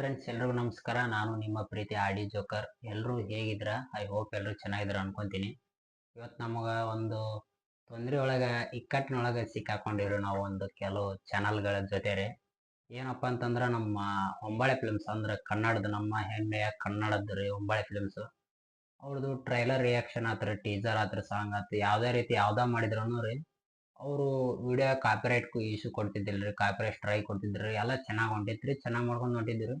Friends ಎಲ್ರಿಗೂ ನಮಸ್ಕಾರ. ನಾನು ನಿಮ್ಮ ಪ್ರೀತಿ ಆಡಿ ಜೋಕರ್. ಎಲ್ಲರೂ ಹೇಗಿದ್ರ? ಐ ಹೋಪ್ ಎಲ್ಲರೂ ಚೆನ್ನಾಗಿದ್ರ ಅನ್ಕೊಂತೀನಿ. ಇವತ್ತು ನಮಗೆ ಒಂದು ತೊಂದರೆ ಒಳಗೆ ಇಕ್ಕಟ್ಟಿನೊಳಗೆ ಸಿಕ್ಕಾಕೊಂಡಿರು ನಾವು ಒಂದು ಕೆಲವು ಚಾನಲ್ಗಳ ಜೊತೆ ರೀ ಏನಪ್ಪ ಅಂತಂದ್ರೆ ನಮ್ಮ ಹೊಂಬಾಳೆ ಫಿಲ್ಮ್ಸ್ ಅಂದ್ರೆ ಕನ್ನಡದ ನಮ್ಮ ಹೆಮ್ಮೆಯ ಕನ್ನಡದ ರೀ ಹೊಂಬಾಳೆ ಫಿಲ್ಮ್ಸ್ ಅವ್ರದ್ದು ಟ್ರೈಲರ್ ರಿಯಾಕ್ಷನ್ ಆತ್ರಿ ಟೀಸರ್ ಆತ್ರಿ ಸಾಂಗ್ ಆತು ಯಾವುದೇ ರೀತಿ ಯಾವ್ದಾ ಮಾಡಿದ್ರು ರೀ ಅವರು ವಿಡಿಯೋ ಕಾಪಿರೈಟ್ ಇಶ್ಯೂ ಕೊಡ್ತಿದ್ದಿಲ್ರಿ ಕಾಪಿರೈಟ್ ಸ್ಟ್ರೈಕ್ ಕೊಡ್ತಿದ್ರಿ ಎಲ್ಲ ಚೆನ್ನಾಗಿ ಹೊಂಟಿತ್ರಿ, ಚೆನ್ನಾಗಿ ಮಾಡ್ಕೊಂಡು ಹೊಂಟಿದ್ರು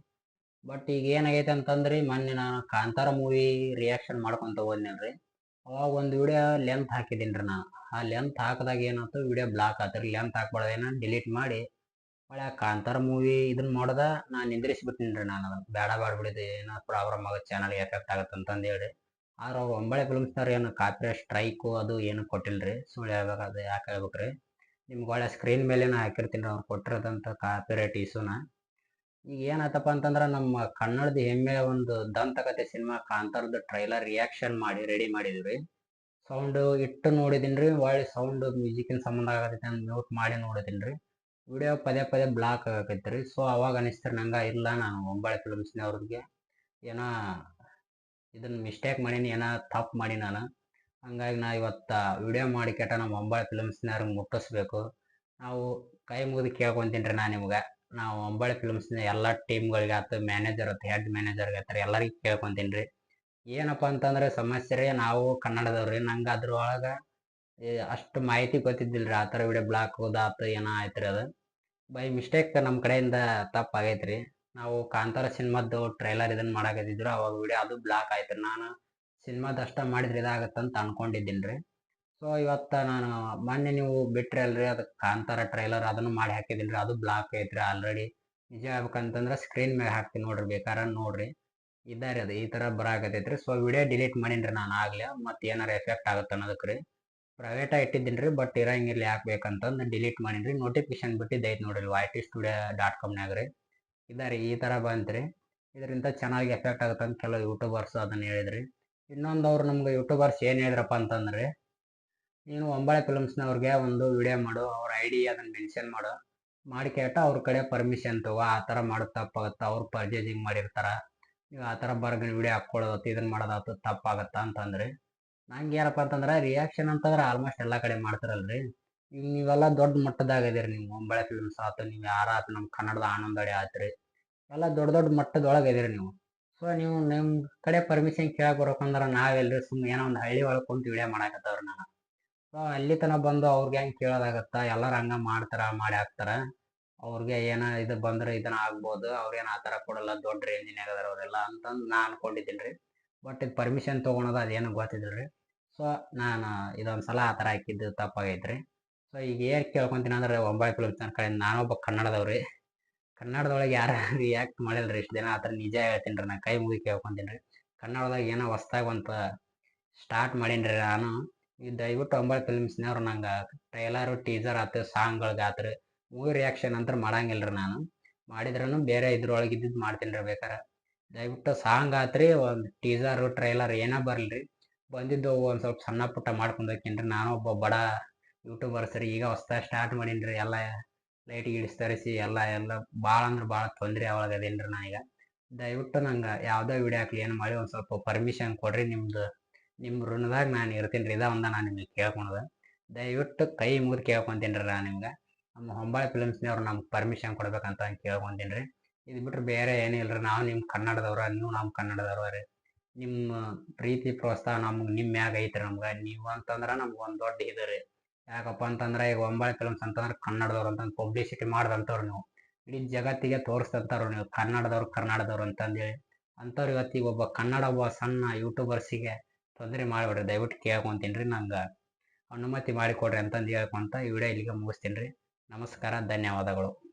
ಬಟ್ ಈಗ ಏನಾಗೈತೆ ಅಂತಂದ್ರಿ, ಮೊನ್ನೆ ನಾನು ಕಾಂತಾರ ಮೂವಿ ರಿಯಾಕ್ಷನ್ ಮಾಡ್ಕೊಂತ ಹೋದ್ನಲ್ರಿ. ಅವಾಗ ಒಂದು ವಿಡಿಯೋ ಲೆಂತ್ ಹಾಕಿದ್ದೀನಿ ರೀ ನಾನು. ಆ ಲೆಂತ್ ಹಾಕಿದಾಗ ಏನಾಯ್ತು ವಿಡಿಯೋ ಬ್ಲಾಕ್ ಆತ್ರಿ ಲೆಂತ್ ಹಾಕ್ಬಾರ್ದೇನ ಡಿಲೀಟ್ ಮಾಡಿ, ಒಳ್ಳೆ ಕಾಂತಾರ ಮೂವಿ ಇದನ್ನ ಮಾಡ್ದ ನಾನು ನಿಂದ್ರಿಸ್ಬಿಟ್ಟಿನಿ ರೀ ನಾನು. ಅದನ್ನ ಬೇಡ ಬಾಡ್ಬಿಡಿದೆ ಬಿಡಿದೆ ಏನೋ ಪ್ರಾಬ್ಲಮ್ ಆಗುತ್ತೆ ಚಾನಲ್ ಎಫೆಕ್ಟ್ ಆಗುತ್ತೆ ಅಂತಂದು ಹೇಳಿ. ಆದ್ರೆ ಅವ್ರು ಒಂಬಳೆ ಫಿಲ್ಮ್ಸ್ನವ್ರು ಏನು ಕಾಪಿರೈಟ್ ಸ್ಟ್ರೈಕು ಅದು ಏನು ಕೊಟ್ಟಿಲ್ರಿ ಸುಳ್ಳು ಹೇಳ್ಬೇಕು, ಅದು ಯಾಕೆ ಹೇಳ್ಬೇಕ್ರಿ ನಿಮ್ಗೆ ಒಳ್ಳೆ ಸ್ಕ್ರೀನ್ ಮೇಲೇನ ಹಾಕಿರ್ತೀನಿ ಅವ್ರು ಕೊಟ್ಟಿರೋದಂಥ ಕಾಪಿರೈಟ್ ಇಶ್ಯೂನ ಈಗ ಏನಾಯ್ತಪ್ಪ ಅಂತಂದ್ರೆ ನಮ್ಮ ಕನ್ನಡದ ಹೆಮ್ಮೆ ಒಂದು ದಂತಕತೆ ಸಿನಿಮಾ ಕಾಂತಾರದ ಟ್ರೈಲರ್ ರಿಯಾಕ್ಷನ್ ಮಾಡಿ ರೆಡಿ ಮಾಡಿದ್ವಿ ಸೌಂಡ್ ಇಟ್ಟು ನೋಡಿದೀನಿ ರೀ ಒಳ್ಳೆ ಸೌಂಡ್ ಮ್ಯೂಸಿಕಿನ ಸಂಬಂಧ ಆಗತೈತೆ ಅಂತ ಮ್ಯೂಟ್ ಮಾಡಿ ನೋಡಿದೀನಿ ರೀ ವಿಡಿಯೋ ಪದೇ ಪದೇ ಬ್ಲಾಕ್ ಆಗಕೈತ್ರಿ ಸೊ ಅವಾಗ ಅನಿಸ್ತಾರೆ ನಂಗೆ, ಇಲ್ಲ ನಾನು ಒಂಬಳೆ ಫಿಲ್ಮ್ಸ್ನವ್ರಿಗೆ ಏನೋ ಇದನ್ನ ಮಿಸ್ಟೇಕ್ ಮಾಡೀನಿ, ಏನೋ ತಪ್ಪು ಮಾಡಿ ನಾನು. ಹಂಗಾಗಿ ನಾ ಇವತ್ತು ವಿಡಿಯೋ ಮಾಡಿ ಕೆಟ್ಟ ನಮ್ಮ ಒಂಬಳೆ ಫಿಲಮ್ಸ್ನವ್ರಿಗೆ ಮುಟ್ಟಿಸ್ಬೇಕು. ನಾವು ಕೈ ಮುಗಿದು ಕೇಳ್ಕೊತೀನಿ ರೀ ನಾನು ನಿಮ್ಗೆ. ನಾವು ಒಂಬಳೆ ಫಿಲ್ಮ್ಸ್ನ ಎಲ್ಲ ಟೀಮ್ಗಳಿಗೆ ಆತು ಮ್ಯಾನೇಜರ್ ಆತು ಹೆಡ್ ಮ್ಯಾನೇಜರ್ ಆತರ ಎಲ್ಲರಿಗೂ ಕೇಳ್ಕೊಂತೀನಿ ರೀ. ಏನಪ್ಪ ಅಂತಂದ್ರೆ ಸಮಸ್ಯೆ ರೀ, ನಾವು ಕನ್ನಡದವ್ರಿ ನಂಗೆ ಅದ್ರೊಳಗೆ ಅಷ್ಟು ಮಾಹಿತಿ ಗೊತ್ತಿದ್ದಿಲ್ಲ ರೀ, ಆ ಥರ ವಿಡಿಯೋ ಬ್ಲಾಕ್ ಹೋದಾತು, ಏನೋ ಆಯ್ತು ರೀ ಅದು. ಬೈ ಮಿಸ್ಟೇಕ್ ನಮ್ಮ ಕಡೆಯಿಂದ ತಪ್ಪಾಗೈತೆ ರೀ. ನಾವು ಕಾಂತಾರ ಸಿನಿಮಾದ್ದು ಟ್ರೈಲರ್ ಇದನ್ನ ಮಾಡಾಕತ್ತಿದ್ರು, ಅವಾಗ ವಿಡಿಯೋ ಅದು ಬ್ಲಾಕ್ ಆಯ್ತು ನಾನು ಸಿನಿಮಾದ ಅಷ್ಟ ಮಾಡಿದ್ರೆ ಇದಾಗತ್ತಂತ ಅನ್ಕೊಂಡಿದ್ದೀನಿ ರೀ. ಸೊ ಇವತ್ತ ನಾನು ಮೊನ್ನೆ ನೀವು ಬಿಟ್ರಿ ಅಲ್ರಿ, ಅದು ಕಾಂತಾರ ಟ್ರೈಲರ್ ಅದನ್ನು ಮಾಡಿ ಹಾಕಿದಿಲ್ರಿ ಅದು ಬ್ಲಾಕ್ ಐತ್ರಿ ಆಲ್ರೆಡಿ ನಿಜ ಆಗ್ಬೇಕಂತಂದ್ರೆ ಸ್ಕ್ರೀನ್ ಮ್ಯಾಗ ಹಾಕ್ತೀನಿ ನೋಡ್ರಿ, ಬೇಕಾರ ನೋಡ್ರಿ. ಇದಾರೆ ಅದು, ಈ ಥರ ಬರಾಕತೈತ್ರಿ ಸೊ ವಿಡಿಯೋ ಡಿಲೀಟ್ ಮಾಡೀನಿ ನಾನು ಆಗ್ಲಿ ಮತ್ತೆ ಏನಾರ ಎಫೆಕ್ಟ್ ಆಗುತ್ತೆ ಅನ್ನೋದಕ್ಕೆ ರೀ. ಪ್ರೈವೇಟಾಗಿ ಇಟ್ಟಿದ್ದೀನಿ ರೀ ಬಟ್ ಇರಂಗಿಲ್ಲ ಯಾಕೆ ಬೇಕಂತಂದು ಡಿಲೀಟ್ ಮಾಡೀನಿ ರೀ ನೋಟಿಫಿಕೇಶನ್ ಬಿಟ್ಟಿದ್ದೈತೆ ನೋಡ್ರಿ ವೈ ಟಿ ಸ್ಟುಡಿಯೋ ಡಾಟ್ ಕಾಮ್ನಾಗ ರೀ. ಇದಾರೆ ಈ ಥರ ಬಂತ್ರಿ. ಇದರಿಂದ ಚೆನ್ನಾಗಿ ಎಫೆಕ್ಟ್ ಆಗುತ್ತೆ ಅಂತ ಕೆಲವು ಯೂಟ್ಯೂಬರ್ಸ್ ಅದನ್ನ ಹೇಳಿದ್ರಿ. ಇನ್ನೊಂದು ಅವ್ರು ನಮ್ಗೆ ಯೂಟ್ಯೂಬರ್ಸ್ ಏನು ಹೇಳಿದ್ರಪ್ಪ ಅಂತಂದ್ರೆ ನೀನು ಒಂಬಳೆ ಫಿಲಮ್ಸ್ನವ್ರಿಗೆ ಒಂದು ವಿಡಿಯೋ ಮಾಡು, ಅವ್ರ ಐ ಡಿ ಅದನ್ನ ಮೆನ್ಷನ್ ಮಾಡು. ಮಾಡಿ ಕೇಟ ಅವ್ರ ಕಡೆ ಪರ್ಮಿಷನ್ ತಗೋ, ಆ ಥರ ಮಾಡೋದು ತಪ್ಪಾಗತ್ತ, ಅವ್ರು ಪರ್ಚೇಸಿಂಗ್ ಮಾಡಿರ್ತಾರ. ನೀವು ಆ ಥರ ಬರ್ಗ ವಿಡಿಯೋ ಹಾಕ್ಕೊಳ್ಳೋದು ಇದನ್ನ ಮಾಡೋದಾತು ತಪ್ಪಾಗತ್ತ ಅಂತಂದ್ರೆ, ನಂಗೆ ಏನಪ್ಪ ಅಂತಂದ್ರೆ ರಿಯಾಕ್ಷನ್ ಅಂತಂದ್ರೆ ಆಲ್ಮೋಸ್ಟ್ ಎಲ್ಲ ಕಡೆ ಮಾಡ್ತಾರಲ್ರಿ. ಈಗ ನೀವೆಲ್ಲ ದೊಡ್ಡ ಮಟ್ಟದಾಗ ಇದೀರಿ ನೀವು ಒಂಬಳೆ ಫಿಲ್ಮ್ಸ್ ಆತು, ನೀವು ಯಾರಾತು ನಮ್ಮ ಕನ್ನಡದ ಆನಂದಡಿ ಆತ್ರಿ. ಎಲ್ಲ ದೊಡ್ಡ ದೊಡ್ಡ ಮಟ್ಟದೊಳಗೆ ಇದೀರಿ ನೀವು. ಸೊ ನೀವು ನಿಮ್ಮ ಕಡೆ ಪರ್ಮಿಷನ್ ಕೇಳಕ್ಕೆ ಬರ್ಬೇಕಂದ್ರೆ ನಾವೆಲ್ಲರೂ ಸುಮ್ಮನೆ ಏನೋ ಒಂದು ಹಳ್ಳಿ ಒಳಗೆ ಕುಂತು ವಿಡಿಯೋ ಮಾಡಾಕತ್ತವ್ರಿ ನಾನು. ಅಲ್ಲಿ ತನಕ ಬಂದು ಅವ್ರಿಗೆ ಹೆಂಗೆ ಕೇಳೋದಾಗತ್ತ? ಎಲ್ಲರೂ ಹಂಗ ಮಾಡ್ತಾರ, ಮಾಡಿ ಹಾಕ್ತಾರ. ಅವ್ರಿಗೆ ಏನ ಇದು ಬಂದ್ರೆ ಇದನ್ನ ಆಗ್ಬೋದು. ಅವ್ರೇನು ಆ ಥರ ಕೊಡಲ್ಲ, ದೊಡ್ಡ ರೇಂಜಿನಾಗ ಅದಾರ ಅವರೆಲ್ಲ ಅಂತಂದು ನಾ ಅನ್ಕೊಂಡಿದ್ದೀನಿ ಬಟ್ ಇದು ಪರ್ಮಿಷನ್ ತೊಗೊಳೋದು ಅದೇನು ಗೊತ್ತಿದ್ದಿಲ್ಲ ರೀ ಸೊ ನಾನು ಇದೊಂದು ಸಲ ಆ ಥರ ಹಾಕಿದ್ದು ತಪ್ಪಾಗೈತ್ರಿ. ಸೊ ಈಗ ಏನು ಕೇಳ್ಕೊತೀನಿ ಅಂದ್ರೆ ಒಂಬೈ ಕಿಲೋಮೀಟರ್ ಕಡೆ ನಾನೊಬ್ಬ ಕನ್ನಡದವ್ರಿ. ಕನ್ನಡದೊಳಗೆ ಯಾರು ರಿಯಾಕ್ಟ್ ಮಾಡಿಲ್ಲ ರೀ ಇಷ್ಟು ದಿನ ಆ ಥರ ನಿಜ ಹೇಳ್ತೀನಿ ರೀ ನಾನು ಕೈ ಮುಗಿ ಕೇಳ್ಕೊಂತೀನಿ. ರೀ ಕನ್ನಡದಾಗ ಏನೋ ಹೊಸ್ದಾಗ ಅಂತ ಸ್ಟಾರ್ಟ್ ಮಾಡೀನಿ ರೀ ನಾನು. ಈ ದಯವಿಟ್ಟು ಒಂಬೈ ಫಿಲ್ಮ್ಸ್ನವ್ರು ನಂಗೆ ಟ್ರೈಲರು, ಟೀಸರ್ ಆತು ಸಾಂಗ್ಗಳಿಗಾತ್ರಿ ಮೂವಿ ರಿಯಾಕ್ಷನ್ ಅಂತ ಮಾಡಂಗಿಲ್ಲ ರೀ ನಾನು. ಮಾಡಿದ್ರೂ ಬೇರೆ ಇದ್ರೊಳಗೆ ಇದ್ದಿದ್ದು ಮಾಡ್ತೀನಿ ರೀ ಬೇಕಾರೆ. ದಯವಿಟ್ಟು ಸಾಂಗ್ ಆತ್ರಿ ಒಂದು ಟೀಸರು, ಟ್ರೈಲರ್ ಏನೋ ಬರಲಿ ರೀ. ಬಂದಿದ್ದು ಒಂದು ಸ್ವಲ್ಪ ಸಣ್ಣ ಪುಟ್ಟ ಮಾಡ್ಕೊಂಡು ಹೋಗ್ತೀನಿ ರೀ. ನಾನು ಒಬ್ಬ ಬಡ ಯೂಟ್ಯೂಬರ್ಸ್ ರೀ ಈಗ ಹೊಸ್ದಾಗಿ ಸ್ಟಾರ್ಟ್ ಮಾಡೀನಿ ರೀ. ಎಲ್ಲ ಲೈಟ್ ಗಿಡ್ಸ್ ತರಿಸಿ ಎಲ್ಲ ಎಲ್ಲ ಭಾಳ ಅಂದ್ರೆ ಭಾಳ ತೊಂದರೆ ಅವಳಗದೇನ್ರಿ ನಾ ಈಗ ದಯವಿಟ್ಟು ನಂಗೆ ಯಾವುದೇ ವಿಡಿಯೋ ಹಾಕ್ಲಿ, ಏನು ಮಾಡಿ ಒಂದು ಸ್ವಲ್ಪ ಪರ್ಮಿಷನ್ ಕೊಡ್ರಿ ನಿಮ್ದು. ನಿಮ್ಮ ಋಣದಾಗ ನಾನು ಇರ್ತೀನಿ ರೀ ಇದ ಒಂದ ನಾನು ನಿಮಗೆ ಕೇಳ್ಕೊಳೋದು ದಯವಿಟ್ಟು ಕೈ ಮುಗಿದು ಕೇಳ್ಕೊಂತೀನಿ ರೀ ನಾನು ನಿಮ್ಗೆ. ನಮ್ಮ ಹೊಂಬಾಳೆ ಫಿಲಮ್ಸ್ನವ್ರು ನಮ್ಗೆ ಪರ್ಮಿಷನ್ ಕೊಡ್ಬೇಕಂತ ಕೇಳ್ಕೊಂತೀನಿ ರೀ ಇದು ಬಿಟ್ರೆ ಬೇರೆ ಏನಿಲ್ಲ ರೀ ನಾವು ನಿಮ್ಮ ಕನ್ನಡದವ್ರ, ನೀವು ನಮ್ಮ ಕನ್ನಡದವ್ರ ರೀ. ನಿಮ್ಮ ಪ್ರೀತಿ ಪ್ರೋತ್ಸಾಹ ನಮ್ಗೆ ನಿಮ್ಮ ಮ್ಯಾಗ ಐತ್ರಿ ನಮ್ಗೆ. ನೀವು ಅಂತಂದ್ರೆ ನಮ್ಗೆ ಒಂದು ದೊಡ್ಡ ಇದು ರೀ. ಯಾಕಪ್ಪ ಅಂತಂದ್ರೆ ಈಗ ಹೊಂಬಾಳೆ ಫಿಲಮ್ಸ್ ಅಂತಂದ್ರೆ ಕನ್ನಡದವ್ರು ಅಂತಂದು ಪಬ್ಲಿಸಿಟಿ ಮಾಡ್ದಂಥವ್ರು ನೀವು. ಇಡೀ ಜಗತ್ತಿಗೆ ತೋರಿಸ್ತಂತಾರ ನೀವು, ಕನ್ನಡದವ್ರು ಕನ್ನಡದವ್ರು ಅಂತಂದೇಳಿ. ಅಂಥವ್ರು ಇವತ್ತಿಗೆ ಒಬ್ಬ ಕನ್ನಡ ಒಬ್ಬ ಸಣ್ಣ ಯೂಟ್ಯೂಬರ್ಸಿಗೆ ತೊಂದರೆ ಮಾಡಬೇಡ್ರಿ. ದಯವಿಟ್ಟು ಕೇಳ್ಕೊಂತೀನಿ ರೀ ನಂಗೆ. ಅನುಮತಿ ಮಾಡಿಕೊಡ್ರಿ ಅಂತಂದು ಹೇಳ್ಕೊಂತ ಈ ವಿಡಿಯೋ ಇಲ್ಲಿಗೆ ಮುಗಿಸ್ತೀನಿ ರೀ. ನಮಸ್ಕಾರ, ಧನ್ಯವಾದಗಳು.